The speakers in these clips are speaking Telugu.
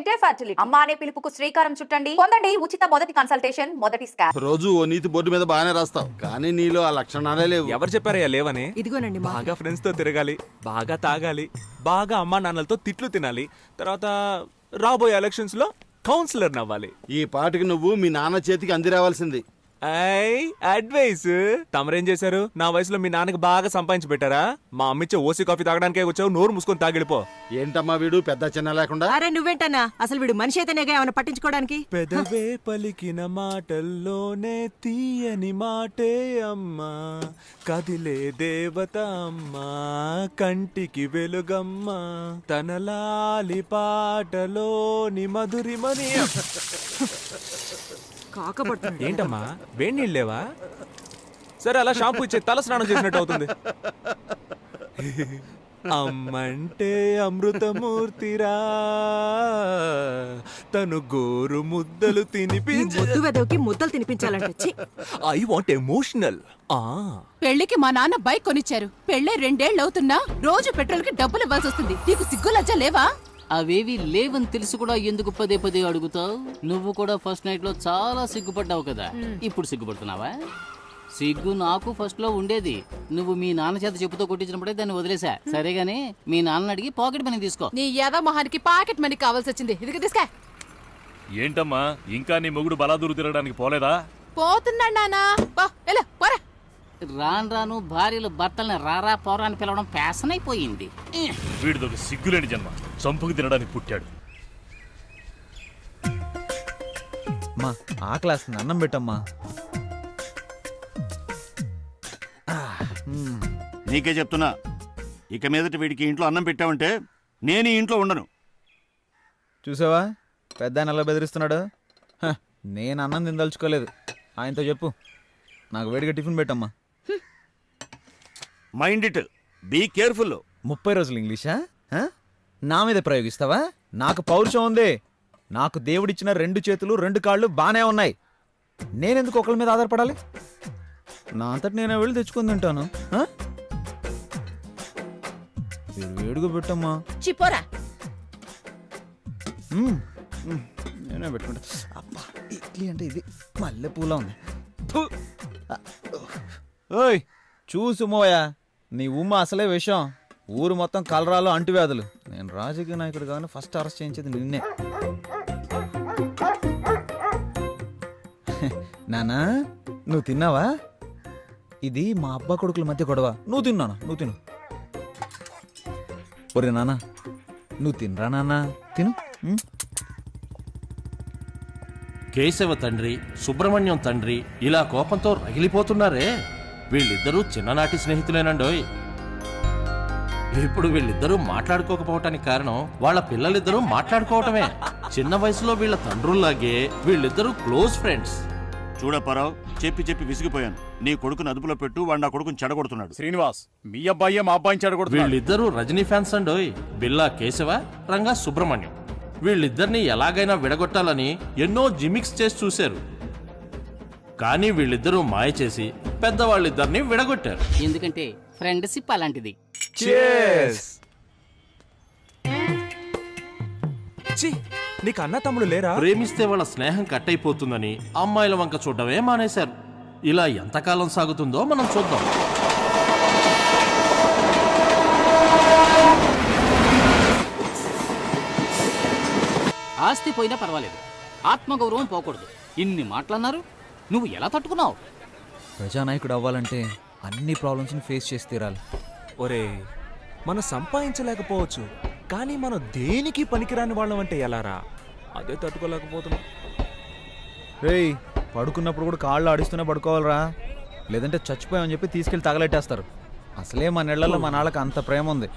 డే అమ్మ అనే పిలుపుకు శ్రీకారం చుట్టండి. పొందండి ఉచిత మొదటి కన్సల్టేషన్ మొదటి స్కాన్ రోజు ఓ నీతి బోర్డు మీద బాగానే రాస్తావు. కానీ నీలో ఆ లక్షణాలే లేవు. ఎవరు చెప్పారయ్యా లేవని? ఇదిగోనండి మా బాగా ఫ్రెండ్స్తో తిరగాలి బాగా తాగాలి బాగా అమ్మా నాన్నలతో తిట్లు తినాలి తర్వాత రాబోయే ఎలక్షన్స్లో కౌన్సిలర్ నవ్వాలి. ఈ పాటికి నువ్వు మీ నాన్న చేతికి అంది రావాల్సింది. I advise. తమరేం చేశారు? నా వయసులో మీ నాన్నకి బాగా సంపాదించి పెట్టారా? మా అమ్మిచ్చే ఓసీ కాఫీ తాగడానికే వచ్చావు నోరు మూసుకొని తాగిడిపో. ఏంటమ్మా వీడు? పెద్ద చిన్న లేకుండా? అరే నువ్వేంటన్నా? అసలు వీడు మనిషి అయితేనేగా ఏమైనా పట్టించుకోవడానికి? పెదవే పలికిన మాటల్లోనే తీయని మాటే అమ్మా. కదిలే దేవత అమ్మా కంటికి వెలుగమ్మా. తన లాలి పాటలోని మధురిమని కాకపడుతుంది. ఏంటమ్మా? వేడి నీళ్ళు లేవా? సరే అలా షాంపూ ఇచ్చే తల స్నానం చేసినట్టు అవుతుంది. అమ్మంటే అమృతమూర్తిరా తను గోరు ముద్దలు తినిపించ ముద్దు వెదవికి ముద్దలు తినిపించాలంటే ఛీ! I want emotional. ఆ. పెళ్ళికి మా నాన్న బైక్ కొనిచ్చారు. పెళ్ళే రెండేళ్ళు అవుతున్నా రోజు పెట్రోల్కి డబ్బులు ఇవ్వాల్సి వస్తుంది నీకు సిగ్గు లజ్జ లేవా? అవేవి లేవని తెలిసి కూడా ఎందుకు పదే పదే అడుగుతావు? నువ్వు కూడా ఫస్ట్ నైట్లో చాలా సిగ్గుపడ్డావు కదా. ఇప్పుడు సిగ్గుపడుతున్నావా? సిగ్గు నాకు ఫస్ట్లో ఉండేది. నువ్వు మీ నాన్న చేత చెప్పుతో కొట్టించినప్పుడే దాన్ని వదిలేసా సరే గానీ మీ నాన్న అడిగి పాకెట్ మనీ తీసుకో. నీ యాద మొహానికి పాకెట్ మనీ కావాల్సి వచ్చింది. ఇది తీసుకా. ఏంటమ్మా ఇంకా నీ మొగుడు బలాదూరు తిరగడానికి పోలేదా? పోతున్నాడు నానా పో వెళ్ళు, పోరా. రాను రాను భార్యలు భర్తల్ని రారా పోరా అని పిలవడం ఫ్యాషన్ అయిపోయింది. వీడిదొక సిగ్గులేని జన్మ. చంపుకు తినడానికి పుట్టాడు. మా ఆకలేస్తుంది అన్నం పెట్టమ్మా. నీకే చెప్తున్నా. ఇక మీదట వీడికి ఇంట్లో అన్నం పెట్టావంటే నేను ఈ ఇంట్లో ఉండను. చూసావా? పెద్ద ఆయన ఎలా బెదిరిస్తున్నాడు. హ, నేను అన్నం తినదలుచుకోలేదు. ఆయనతో చెప్పు. నాకు వేడిగా టిఫిన్ పెట్టమ్మా. మైండ్ ఇట్ బీ కేర్ఫుల్ ముప్పై రోజులు ఇంగ్లీషా? హ? నా మీద ప్రయోగిస్తావా? నాకు పౌరుషం ఉంది. నాకు దేవుడిచ్చిన రెండు చేతులు రెండు కాళ్ళు బానే ఉన్నాయి. నేనెందుకు ఒకరి మీద ఆధారపడాలి? నా అంతటి నేను వెళ్ళి తెచ్చుకొని తింటాను? వేడి వేడిగా పెట్టమ్మా. చి పోరా. మ్మ్. మ్మ్. నేనే పెట్టుకుంటా. అబ్బా ఇడ్లీ అంటే ఇది మల్లె పూల ఉంది. ఫు. ఆ, ఓయ్ చూసు మోయా. నీ ఉమ్మ అసలే విషయం ఊరు మొత్తం కలరాలు అంటువ్యాధులు. నేను రాజకీయ నాయకుడు కాదని ఫస్ట్ అరెస్ట్ చేయించేది నిన్నే. నానా నువ్వు తిన్నావా? ఇది మా అబ్బా కొడుకుల మధ్య గొడవ. నువ్వు తిన్నానా నువ్వు తిను. ఒరే నానా నువ్వు తినరా నానా? తిను. కేశవ తండ్రి సుబ్రహ్మణ్యం తండ్రి ఇలా కోపంతో రగిలిపోతున్నారే? వీళ్ళిద్దరూ చిన్ననాటి స్నేహితులేనండోయ్. ఇప్పుడు వీళ్ళిద్దరూ మాట్లాడుకోకపోవటానికి కారణం వాళ్ళ పిల్లలిద్దరూ మాట్లాడుకోవటమే. చిన్న వయసులో వీళ్ళ తండ్రుల్లాగే వీళ్ళిద్దరూ క్లోజ్ ఫ్రెండ్స్. చూడప్పారావు చెప్పి చెప్పి విసిగిపోయాను. నీ కొడుకుని అదుపులో పెట్టు వాడు నా కొడుకుని చెడగొడుతున్నాడు. శ్రీనివాస్ మీ అబ్బాయి మా అబ్బాయిని చెడగొడుతున్నాడు. వీళ్ళిద్దరూ రజనీ ఫ్యాన్స్ అండోయ్. బిల్లా కేశవ రంగా సుబ్రహ్మణ్యం. వీళ్ళిద్దరిని ఎలాగైనా విడగొట్టాలని ఎన్నో జిమిక్స్ చేసి చూశారు. కానీ వీళ్ళిద్దరూ మాయ చేసి పెద్దవాళ్ళిద్దరిని విడగొట్టారు. ఎందుకంటే ఫ్రెండ్షిప్ అలాంటిది! ఛీ, నీకు అన్న తమ్ముడు లేరా? ప్రేమిస్తే వాళ్ళ స్నేహం కట్ అయిపోతుందని అమ్మాయిల వంక చూడడమే మానేశారు. ఇలా ఎంతకాలం సాగుతుందో మనం చూద్దాం. ఆస్తి పోయినా పర్వాలేదు. ఆత్మగౌరవం పోకూడదు. ఇన్ని మాటలన్నారు? నువ్వు ఎలా తట్టుకున్నావు? ప్రజానాయకుడు అవ్వాలంటే అన్ని ప్రాబ్లమ్స్ని ఫేస్ చేసి తీరాలి. ఒరే మనం సంపాదించలేకపోవచ్చు కానీ మనం దేనికి పనికిరాని వాళ్ళం అంటే ఎలారా? అదే తట్టుకోలేకపోతున్నాం. రేయ్ పడుకున్నప్పుడు కూడా కాళ్ళు ఆడిస్తూనే పడుకోవాలరా. లేదంటే చచ్చిపోయామని చెప్పి తీసుకెళ్ళి తగలెట్టేస్తారు. అసలే మన నెలల్లో మన వాళ్ళకి అంత ప్రేమ ఉంది.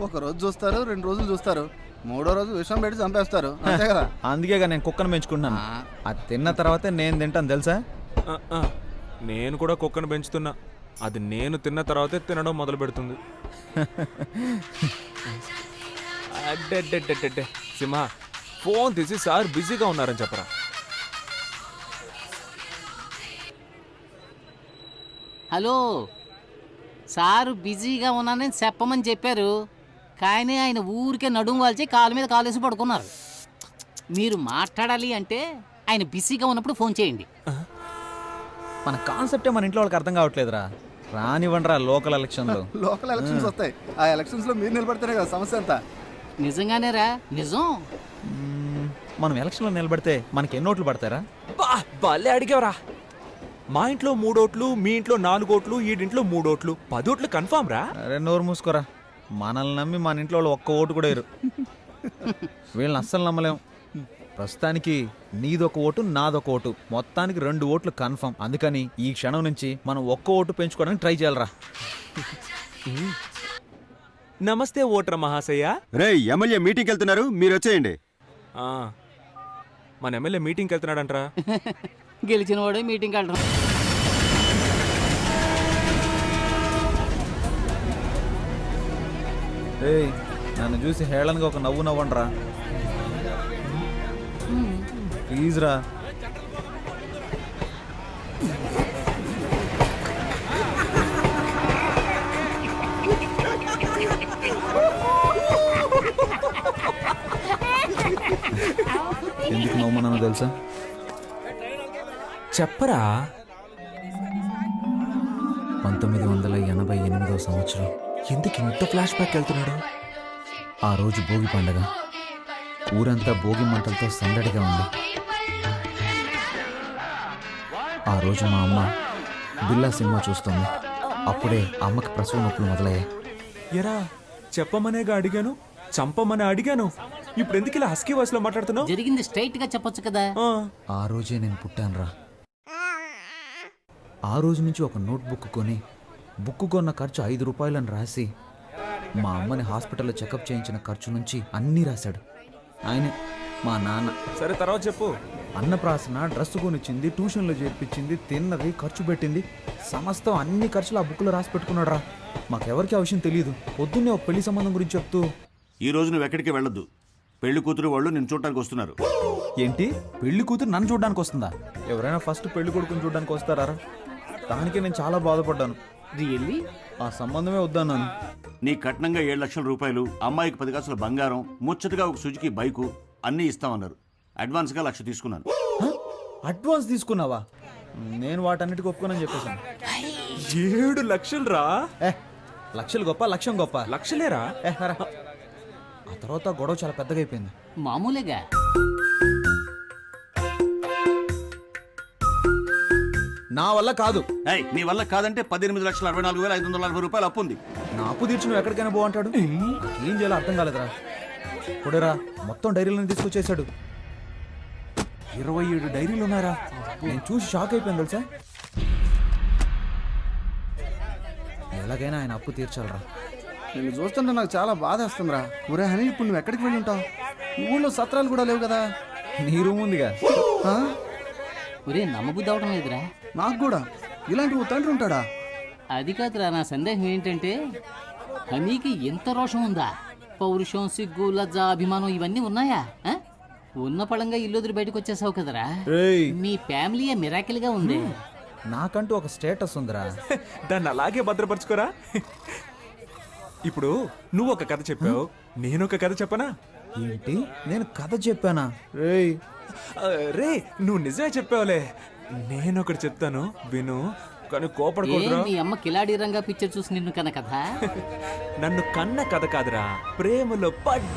ఒక రోజు చూస్తారు రెండు రోజులు చూస్తారు. మూడో రోజు విషం పెట్టి చంపేస్తారు. అంతే కదా? అందుకేగా నేను కుక్కను పెంచుకుంటున్నాను. అది తిన్న తర్వాతే నేను తింటాను తెలుసా? నేను కూడా కుక్కను పెంచుతున్నా. అది నేను తిన్న తర్వాతే తినడం మొదలు పెడుతుంది. సింహ ఫోన్ తీసి సార్ బిజీగా ఉన్నారని చెప్పరా? హలో సారు బిజీగా ఉన్నానని చెప్పమని చెప్పారు. కానీ ఆయన ఊరికే నడుము వాల్చి కాలు మీద కాలేసి పడుకున్నారు. మీరు మాట్లాడాలి అంటే ఆయన బిజీగా ఉన్నప్పుడు ఫోన్ చేయండి. మన కాన్సెప్టే మన ఇంట్లో వాళ్ళకి అర్థం కావట్లేదురా. రానివ్వండిరా లోకల్ ఎలక్షన్లు. లోకల్ ఎలక్షన్స్ వస్తాయి. ఆ ఎలక్షన్స్లో మీరు నిలబడితేనే కదా సమస్య అంతా. నిజంగానేరా నిజం? మ్మ్, మనం ఎలక్షన్లో నిలబడితే మనకి ఎన్ని ఓట్లు పడతారా బా భలే అడిగావరా. మా ఇంట్లో మూడోట్లు మీ ఇంట్లో నాలుగోట్లు ఈడింట్లో మూడోట్లు. పదోట్లు కన్ఫామ్ రా నోరు మూసుకోరా. మనల్ని నమ్మి మన ఇంట్లో వాళ్ళు ఒక్క ఓటు కూడా ఇరు వీళ్ళని అస్సలు నమ్మలేం. ప్రస్తుతానికి నీదొక ఓటు నాదొక ఓటు. మొత్తానికి రెండు ఓట్లు కన్ఫర్మ్. అందుకని ఈ క్షణం నుంచి మనం ఒక్క ఓటు పెంచుకోవడానికి ట్రై చేయాలరా. నమస్తే ఓటర్ మహాశయ. రే ఎమ్మెల్యే మీటింగ్కి వెళ్తున్నారు మీరు వచ్చేయండి. ఆ, మన ఎమ్మెల్యే మీటింగ్కి వెళ్తున్నాడంట్రా. గెలిచిన వాడే మీటింగ్ వెళ్ళడం ఏయ్ నన్ను చూసి హేళనగా ఒక నవ్వు నవ్వండిరా. ప్లీజ్ రా. ఎందుకు నవ్వుమన్నానో తెలుసా? చెప్పరా. పంతొమ్మిది వందల ఎనభై ఎనిమిదో సంవత్సరం ఎందుకు ఇంత ఫ్లాష్ బ్యాక్ వెళ్తున్నాడు? ఆ రోజు భోగి పండగ. ఊరంతా భోగి మంటలతో సందడిగా ఉంది. ఆ రోజు మా అమ్మ బిల్లా సినిమా చూస్తోంది. అప్పుడే అమ్మకి ప్రసవ నొప్పులు మొదలయ్యాయి. ఎరా చెప్పమనేగా అడిగాను? చంపమని అడిగాను? ఇప్పుడు ఎందుకు ఇలా హస్కీ వాయిస్లో మాట్లాడుతున్నావు? జరిగింది స్ట్రైట్గా చెప్పొచ్చు కదా. ఆ, ఆ రోజే నేను పుట్టానురా. ఆ రోజు నుంచి ఒక నోట్ బుక్ కొని బుక్ కొన్న ఖర్చు ఐదు రూపాయలని రాసి మా అమ్మని హాస్పిటల్లో చెకప్ చేయించిన ఖర్చు నుంచి అన్నీ రాశాడు. ఆయనే మా నాన్న. సరే తర్వాత చెప్పు. అన్నప్రాసన డ్రెస్ కొనిచ్చింది ట్యూషన్లో చేర్పించింది తిన్నది ఖర్చు పెట్టింది. సమస్తం అన్ని ఖర్చులు ఆ బుక్లో రాసి పెట్టుకున్నాడు రా మాకెవరికి ఆ విషయం తెలియదు పొద్దున్నే ఒక పెళ్ళి సంబంధం గురించి చెప్తూ. ఈ రోజు నువ్వు ఎక్కడికి వెళ్ళొద్దు. పెళ్ళి కూతురు వాళ్ళు నేను చూడటానికి వస్తున్నారు. ఏంటి? పెళ్ళి కూతురు నన్ను చూడడానికి వస్తుందా? ఎవరైనా ఫస్ట్ పెళ్ళి కొడుకుని చూడడానికి వస్తారా? దానికే నేను చాలా బాధపడ్డాను. రియల్లీ ఆ సంబంధమే వద్దన్నాను నీ కట్నంగా ఏడు లక్షల రూపాయలు అమ్మాయికి పది కాసుల బంగారం ముచ్చటగా ఒక సుజుకి బైకు అన్నీ ఇస్తామన్నారు. అడ్వాన్స్గా లక్ష తీసుకున్నాను? అడ్వాన్స్ తీసుకున్నావా? నేను వాటన్నిటికి ఒప్పుకోనని చెప్పేశాను. ఏడు లక్షలు రా? ఏ లక్షలు గొప్ప లక్ష్యం గొప్ప? లక్షలేరా? ఏ, రా. ఆ తర్వాత గొడవ చాలా పెద్దగా అయిపోయింది. మామూలేగా? నా వల్ల కాదు. ఏయ్ నీ వల్ల కాదంటే పద్దెనిమిది లక్షల అరవై నాలుగు వేల ఐదు వందల నలభై రూపాయలు అప్పు ఉంది. నా అప్పు తీర్చి నువ్వు ఎక్కడికైనా బాగుంటాడు ఏం? చేయాలో అర్థం కాలేదురా. కొడేరా మొత్తం డైరీలను తీసుకొచ్చేసాడు ఇరవై ఏడు డైరీలు ఉన్నారా నేను చూసి షాక్ అయిపోయాను తెలుసా? ఎలాగైనా ఆయన అప్పు తీర్చాలరా. నిన్ను చూస్తుంటే నాకు చాలా బాధ వస్తుందిరా. ఒరే హనీ ఇప్పుడు నువ్వు ఎక్కడికి వెళ్ళి ఉంటావు? ఊళ్ళో సత్రాలు కూడా లేవు కదా. నీ రూమ్ ఉందిగా. ఆ? ఒరే నమ్మబుద్ధి అవడం లేదురా. నాకు కూడా. ఇలాంటి ఓ తండ్రి ఉంటాడా? అది కాదురా నా సందేహం ఏంటంటే హనీకి ఎంత రోషం ఉందా? పౌరుషం సిగ్గు లజ్జ అభిమానం ఇవన్నీ ఉన్నాయా? ఉన్న పళంగా ఇల్లు వదిలి బయటకు వచ్చేసావు కదరా? ఏయ్. మీ ఫ్యామిలీ మిరాకిల్గా ఉంది నాకంటూ ఒక స్టేటస్ ఉందిరా. దాన్ని అలాగే భద్రపరచుకోరా? ఇప్పుడు నువ్వు ఒక కథ చెప్పావు నేను ఒక కథ చెప్పనా? ఏంటి? నేను కథ చెప్పానా? రేయ్. ఆ, రే నువ్వు నిజమే చెప్పావులే. నేను ఒకటి చెప్తాను విను. కానీ కోపడకూడదురా. మీ అమ్మ కిలాడి రంగా పిక్చర్ చూసి నిన్ను కన కదా నన్ను కన్న కథ కాదురా. ప్రేమలో పడ్డ